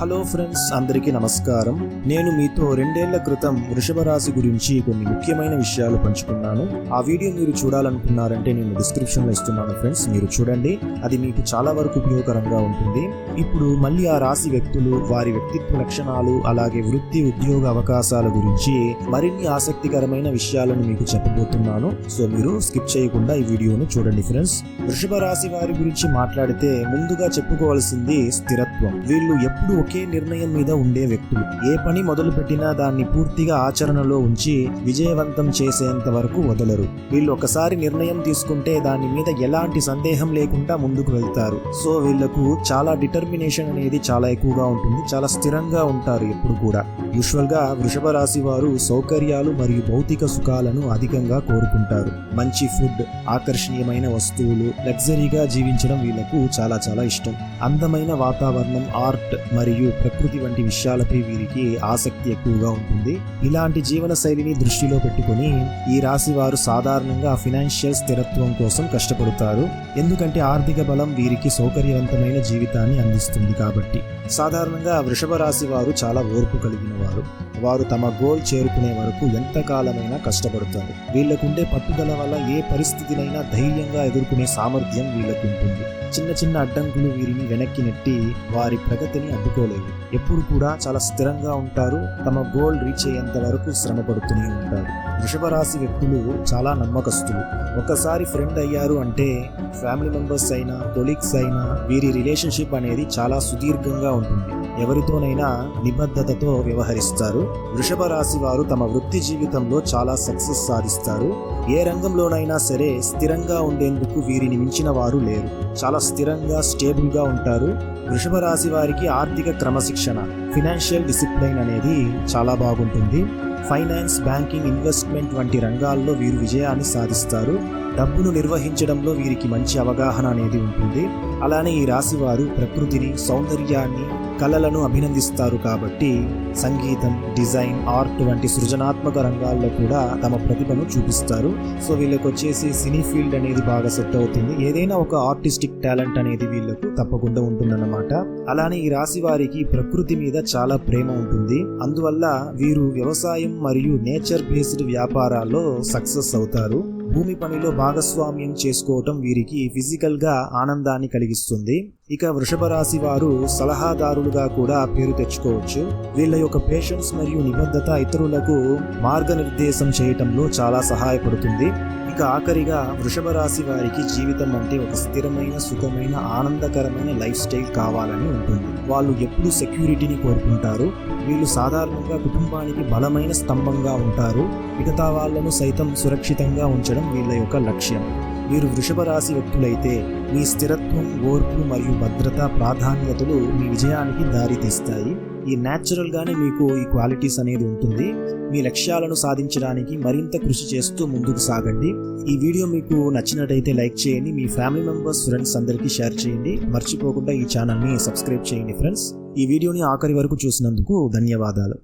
Hello friends అందరికీ నమస్కారం. నేను మీతో రెండేళ్ళ క్రితం వృషభ రాశి గురించి కొన్ని ముఖ్యమైన విషయాలు పంచుకున్నాను. ఆ వీడియో మీరు చూడాలనుకున్నారంటే నేను డిస్క్రిప్షన్లో ఇస్తున్నాను ఫ్రెండ్స్ మీరు చూడండి. అది మీకు చాలా వరకు ఉపయోగకరంగా ఉంటుంది. ఇప్పుడు మళ్ళీ ఆ రాశి వ్యక్తులు వారి వ్యక్తిత్వ లక్షణాలు అలాగే వృత్తి ఉద్యోగ అవకాశాల గురించి మరిన్ని ఆసక్తికరమైన విషయాలను మీకు చెప్పబోతున్నాను. సో మీరు స్కిప్ చేయకుండా ఈ వీడియోను చూడండి ఫ్రెండ్స్. వృషభ రాశి వారి గురించి మాట్లాడితే ముందుగా చెప్పుకోవాల్సింది స్థిరత్వం. వీళ్ళు ఎప్పుడు ఒకే నిర్ణయం మీద ఉండే వ్యక్తులు. ఏ పని మొదలు పెట్టినా దాన్ని పూర్తిగా ఆచరణలో ఉంచి విజయవంతం చేసేంత వరకు వదలరు. వీళ్ళు ఒకసారి నిర్ణయం తీసుకుంటే దాని మీద ఎలాంటి సందేహం లేకుండా ముందుకు వెళ్తారు. సో వీళ్ళకు చాలా డిటర్మినేషన్ అనేది చాలా ఎక్కువగా ఉంటుంది. చాలా స్థిరంగా ఉంటారు ఎప్పుడు కూడా. యూజువల్గా వృషభ రాశి వారు సౌకర్యాలు మరియు భౌతిక సుఖాలను అధికంగా కోరుకుంటారు. మంచి ఫుడ్ ఆకర్షణీయమైన వస్తువులు లగ్జరీగా జీవించడం వీళ్ళకు చాలా చాలా ఇష్టం. అందమైన వాతావరణం ఆర్ట్ మరియు మరియు ప్రకృతి వంటి విషయాలపై వీరికి ఆసక్తి ఎక్కువగా ఉంటుంది. ఇలాంటి జీవన శైలిని దృష్టిలో పెట్టుకొని ఈ రాశి వారు సాధారణంగా ఫినాన్షియల్ స్థిరత్వం కోసం కష్టపడతారు. ఎందుకంటే ఆర్థిక బలం వీరికి సౌకర్యవంతమైన జీవితాన్ని అందిస్తుంది కాబట్టి. సాధారణంగా వృషభ రాశి వారు చాలా ఓర్పు కలిగిన వారు. వారు తమ గోల్ చేరుకునే వరకు ఎంత కాలమైనా కష్టపడతారు. వీళ్ళకుండే పట్టుదల వల్ల ఏ పరిస్థితినైనా ధైర్యంగా ఎదుర్కొనే సామర్థ్యం వీళ్ళకు ఉంటుంది చిన్న చిన్న అడ్డంకులు వీరిని వెనక్కి నెట్టి వారి ప్రగతిని అడ్డుకోలేవు ఎప్పుడు కూడా చాలా స్థిరంగా ఉంటారు. తమ గోల్ రీచ్ అయ్యేంత వరకు శ్రమపడుతూనే ఉంటారు. వృషభరాశి వ్యక్తులు చాలా నమ్మకస్తులు. ఒకసారి ఫ్రెండ్ అయ్యారు అంటే ఫ్యామిలీ మెంబర్స్ అయినా కొలీగ్స్ అయినా వీరి రిలేషన్షిప్ అనేది చాలా సుదీర్ఘంగా ఉంటుంది. ఎవరితోనైనా నిబద్ధతతో వ్యవహరిస్తారు. వృషభ రాశి వారు తమ వృత్తి జీవితంలో చాలా సక్సెస్ సాధిస్తారు. ఏ రంగంలోనైనా సరే స్థిరంగా ఉండేందుకు వీరిని మించిన వారు లేరు. చాలా స్థిరంగా స్టేబుల్గా ఉంటారు. వృషభ రాశి వారికి ఆర్థిక క్రమశిక్షణ ఫినాన్షియల్ డిసిప్లైన్ అనేది చాలా బాగుంటుంది. ఫైనాన్స్ బ్యాంకింగ్ ఇన్వెస్ట్మెంట్ వంటి రంగాల్లో వీరు విజయాన్ని సాధిస్తారు. డబ్బును నిర్వహించడంలో వీరికి మంచి అవగాహన అనేది ఉంటుంది. అలానే ఈ రాశి వారు ప్రకృతిని సౌందర్యాన్ని కళలను అభినందిస్తారు కాబట్టి సంగీతం డిజైన్ ఆర్ట్ వంటి సృజనాత్మక రంగాల్లో కూడా తమ ప్రతిభను చూపిస్తారు. సో వీళ్ళకి వచ్చేసి సినీ ఫీల్డ్ అనేది బాగా సెట్ అవుతుంది. ఏదైనా ఒక ఆర్టిస్టిక్ టాలెంట్ అనేది వీళ్ళకు తప్పకుండా ఉంటుందన్నమాట. అలానే ఈ రాశి వారికి ప్రకృతి మీద చాలా ప్రేమ ఉంటుంది. అందువల్ల వీరు వ్యవసాయం మరియు నేచర్ బేస్డ్ వ్యాపారాల్లో సక్సెస్ అవుతారు. భూమి పనిలో భాగస్వామ్యం చేసుకోవటం వీరికి ఫిజికల్గా ఆనందాన్ని కలిగిస్తుంది. ఇక వృషభ రాశి వారు సలహాదారులుగా కూడా పేరు తెచ్చుకోవచ్చు. వీళ్ళ యొక్క పేషెన్స్ మరియు నిబద్ధత ఇతరులకు మార్గనిర్దేశం చేయటంలో చాలా సహాయపడుతుంది. ఇక ఆఖరిగా వృషభ రాశి వారికి జీవితం అంటే ఒక స్థిరమైన సుఖమైన ఆనందకరమైన లైఫ్ స్టైల్ కావాలని ఉంటుంది. వాళ్ళు ఎప్పుడు సెక్యూరిటీని కోరుకుంటారు. వీళ్ళు సాధారణంగా కుటుంబానికి బలమైన స్తంభంగా ఉంటారు. మిగతా వాళ్ళను సైతం సురక్షితంగా ఉంచడం వీళ్ళ యొక్క లక్ష్యం. మీరు వృషభ రాశి వ్యక్తులైతే మీ స్థిరత్వం ఓర్పు మరియు భద్రత ప్రాధాన్యతలు మీ విజయానికి దారితీస్తాయి ఈ న్యాచురల్గానే మీకు ఈ క్వాలిటీస్ అనేది ఉంటుంది. మీ లక్ష్యాలను సాధించడానికి మరింత కృషి చేస్తూ ముందుకు సాగండి. ఈ వీడియో మీకు నచ్చినట్టయితే లైక్ చేయండి. మీ ఫ్యామిలీ మెంబర్స్ ఫ్రెండ్స్ అందరికీ షేర్ చేయండి. మర్చిపోకుండా ఈ ఛానల్ని సబ్స్క్రైబ్ చేయండి ఫ్రెండ్స్ ఈ వీడియోని ఆఖరి వరకు చూసినందుకు ధన్యవాదాలు.